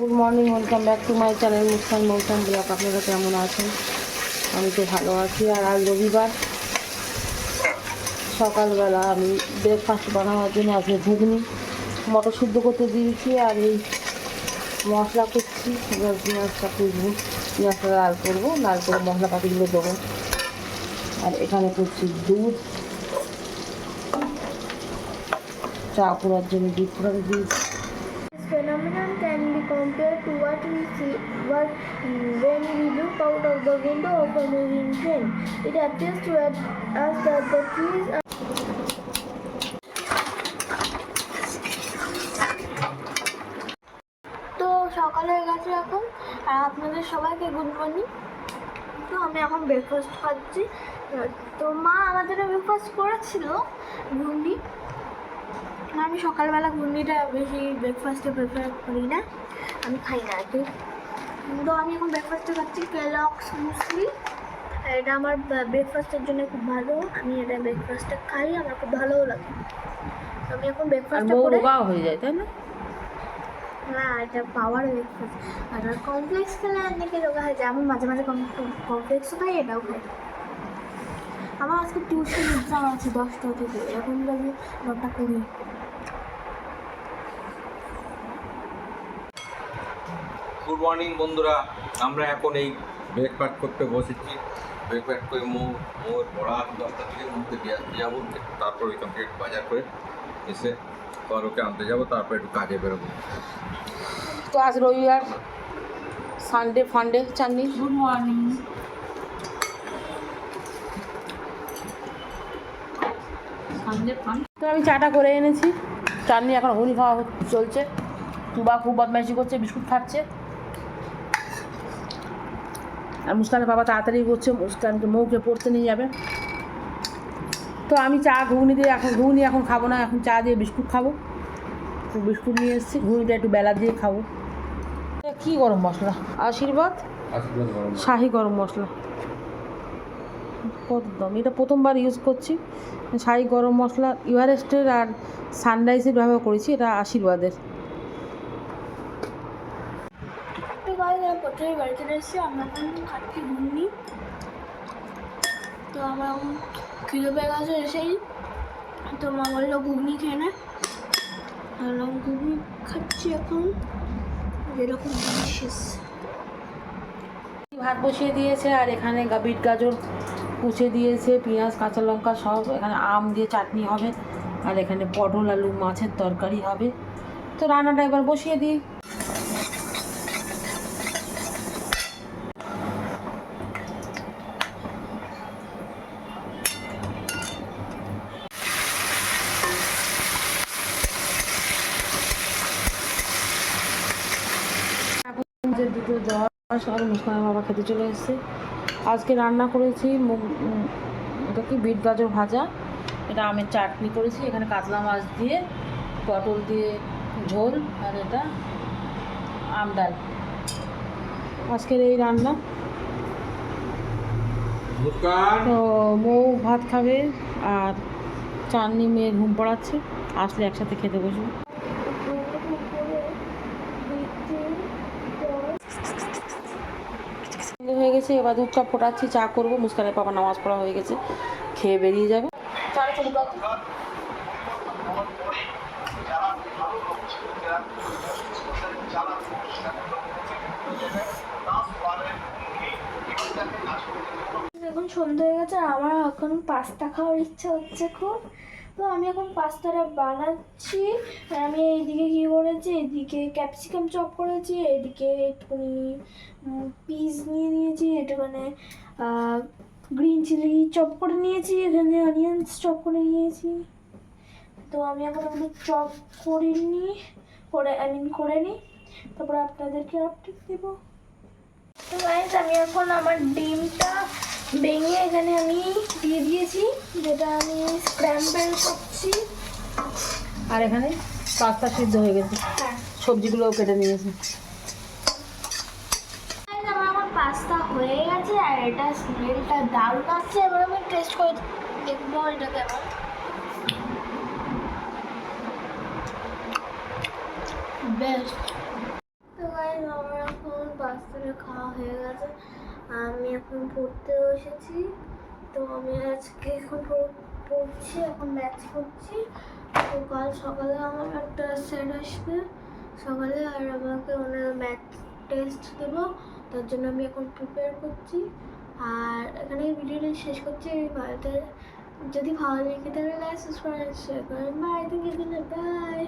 Good morning, welcome back to my channel Muskan Mausam vlog. আপনারা কেমন আছেন? আমি তো ভালো আছি, আর আজ রবিবার। সকালবেলা আমি ব্রেকফাস্ট বানানোর জন্য আজকে ঘুগনি, মটর সিদ্ধ করতে দিয়েছি, আর এই মশলা করছি। এবার পেঁয়াজটা কুচবো, পেঁয়াজটা লাল করব, লাল করে মশলাপাতিগুলো দেবো। আর এখানে করছি দুধ। চা করার জন্য দুধ ফোটাতে দিয়েছি। Compared to what we see what, when we look out of the window of a moving train. It appears to us that the trees are সকাল হয়ে গেছে এখন আর আপনাদের সবাইকে গুড মর্নিং তো আমি এখন ব্রেকফাস্ট খাচ্ছি তো মা আমাদের ব্রেকফাস্ট করেছিল ঘুগনি আমি সকালবেলা ঘুগনিটা বেশি ব্রেকফাস্টে প্রেফার করি না আমি খাই না আর তো আমি এখন ব্রেকফাস্টে খাচ্ছি কেলক্স মুসলি এটা আমার ব্রেকফাস্টের জন্য খুব ভালো। আমি এটা ব্রেকফাস্টে খাই আমার খুব ভালোও লাগে। আমি এখন ব্রেকফাস্টটা বউ করে হয়ে যায় তাই না? না এটা পাওয়ার ব্রেকফাস্ট আর কমপ্লেক্স খেলে অনেকে রোগা হয়ে যায়। আমি মাঝে মাঝে কমপ্লেক্সও খাই এটাও খাই। আমার আজকে টিউশন এক্সাম আছে দশটা থেকে। এখন বাজে নটা কুড়ি। গুড মর্নিং বন্ধুরা। আমরা এখন এই ব্রেকফাস্ট করতে বসেছি। ব্রেকফাস্ট করে মৌ মৌর পড়া দশটা থেকে মুখে দিয়ে আসতে যাব তারপর ওইখান থেকে একটু বাজার করে এসে আবার ওকে আনতে যাব তারপর একটু কাজে বেরোবো। তো আজ রবিবার সানডে ফান্ডে চাননি? গুড মর্নিং তো আমি চাটা করে এনেছি। চাটনি এখন হুনি খাওয়া হচ্ছে- চলছে। তুবা খুব বদমাইশি করছে বিস্কুট খাচ্ছে। আর মুস্কানের বাবা তাড়াতাড়ি করছে মুস্কানকে মৌকে পড়তে নিয়ে যাবে। তো আমি চা ঘুগনি দিয়ে এখন ঘুগনি এখন খাব না এখন চা দিয়ে বিস্কুট খাব। বিস্কুট নিয়ে এসেছি ঘুগনিটা একটু বেলা দিয়ে খাব। এটা কী গরম মশলা? আশীর্বাদ? শাহি গরম মশলা। কত দাম এটা প্রথমবার ইউজ করছি। শাহি গরম মশলা ইভারেস্টের আর সানরাইজের ব্যবহার করেছি এটা আশীর্বাদের। গাইজ বাড়িতে এসেছি আমরা এখন খাচ্ছি ঘুগনি তো আমার খিদে পেয়ে গেছে এসেই। তো মা বলল, ঘুগনি খেয়ে নে। বললাম ঘুগনি খাচ্ছি এখন। যেরকম ডিলিশিয়াস ভাত বসিয়ে দিয়েছে, আর এখানে বিট গাজর কুচে দিয়েছে, পেঁয়াজ, কাঁচা লঙ্কা সব। এখানে আম দিয়ে চাটনি হবে, আর এখানে পটল, আলু, মাছের তরকারি হবে। তো রান্নাটা এবার বসিয়ে দিই। যে দুটো দশ আর মুস্কানের বাবা খেতে চলে এসেছে। আজকে রান্না করেছি মুগ- এটা কি বিট গাজর ভাজা? এটা আমের চাটনি করেছি এখানে কাতলা মাছ দিয়ে পটল দিয়ে ঝোল আর এটা আম ডাল। আজকের এই রান্না। তো মৌ ভাত খাবে আর চাননি মেয়ে ঘুম পড়াচ্ছে আসলে একসাথে খেতে বসবো সন্ধে হয়ে গেছে এবার দুধ ফোটাচ্ছি, চা করব, মুস্কানের পাপা নামাজ পড়া হয়ে গেছে, খেয়ে বেরিয়ে যাবে। এখন সন্ধ্যা হয়ে গেছে আমার এখন পাস্তা খাওয়ার ইচ্ছা হচ্ছে খুব তো আমি এখন পাস্তাটা বানাচ্ছি। আমি এইদিকে কী করেছি? এদিকে ক্যাপসিকাম চপ করেছি, এইদিকে একটুখানি পিস নিয়ে নিয়েছি, একটুখানি গ্রিন চিলি চপ করে নিয়েছি, এখানে অনিয়ন্স চপ করে নিয়েছি। তো আমি এখন ওগুলো চপ করে নিই, করে, আই মিন করে নিই। তারপরে আপনাদেরকে আপডেট দেবো। তো আমি এখন আমার ডিমটা ভেঙে এখানে আমি দিয়ে দিয়েছি যেটা আমি স্ক্র্যাম্বেল করছি। আর এখানে পাস্তা সিদ্ধ হয়ে গেছে। হ্যাঁ। সবজিগুলোও কেটে নিয়েছে। আমার এখন পাস্তা হয়ে গেছে আর এটা স্মেলটা দারুণ আসছে। এবার আমি টেস্ট করে দেখব এটা কেমন। বেস্ট তো গাইজ পাস্তাটা খাওয়া হয়ে গেছে। আমি এখন পড়তে বসেছি। তো আমি আজকে এখন পড়- পড়ছি, এখন ম্যাথ করছি তো কাল সকালে আমার একটা স্যার আসবে। সকালে আর আমাকে ওনার ম্যাথ টেস্ট দেবো। তার জন্য আমি এখন প্রিপেয়ার করছি। আর এখানে ভিডিওটা শেষ করছি। ভারতে যদি ভালো লেগে থাকে লাইক সাবস্ক্রাইব শেয়ার করেন বাই থ্যাংক ইউ বাই